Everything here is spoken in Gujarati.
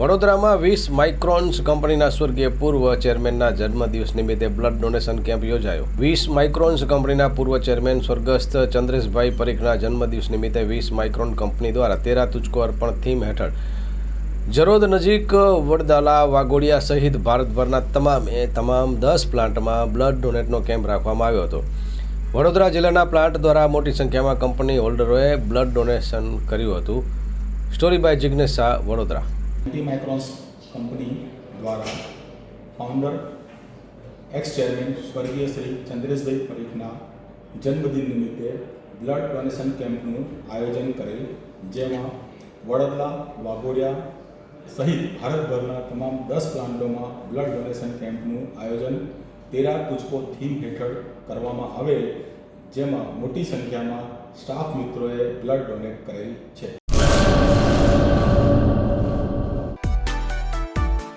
વડોદરામાં વીસ માઇક્રોન્સ કંપનીના સ્વર્ગીય પૂર્વ ચેરમેનના જન્મદિવસ નિમિત્તે બ્લડ ડોનેશન કેમ્પ યોજાયો. વીસ માઇક્રોન્સ કંપનીના પૂર્વ ચેરમેન સ્વર્ગસ્થ ચંદ્રેશભાઈ પરીખના જન્મદિવસ નિમિત્તે વીસ માઇક્રોન કંપની દ્વારા તેરા તુચકો અર્પણ થીમ હેઠળ જરોદ નજીક વડદાલા વાગોડિયા સહિત ભારતભરના તમામે તમામ દસ પ્લાન્ટમાં બ્લડ ડોનેટનો કેમ્પ રાખવામાં આવ્યો હતો. વડોદરા જિલ્લાના પ્લાન્ટ દ્વારા મોટી સંખ્યામાં કંપની હોલ્ડરોએ બ્લડ ડોનેશન કર્યું હતું. Story by Jignesh Shah Vadodara. Anti Microns company દ્વારા ફાઉન્ડર એક્સ ચેરમેન સ્વર્ગીય શ્રી ચંદ્રેશભાઈ પરીખના જન્મદિન નિમિત્તે બ્લડ ડોનેશન કેમ્પનું આયોજન કરેલ, જેમાં વડોદરા, વાઘોડિયા સહિત ભારતભરના તમામ દસ પ્લાન્ટોમાં બ્લડ ડોનેશન કેમ્પનું આયોજન તેરા કુચકો થીમ હેઠળ કરવામાં આવેલ, જેમાં મોટી સંખ્યામાં સ્ટાફ મિત્રોએ બ્લડ ડોનેટ કરેલ છે.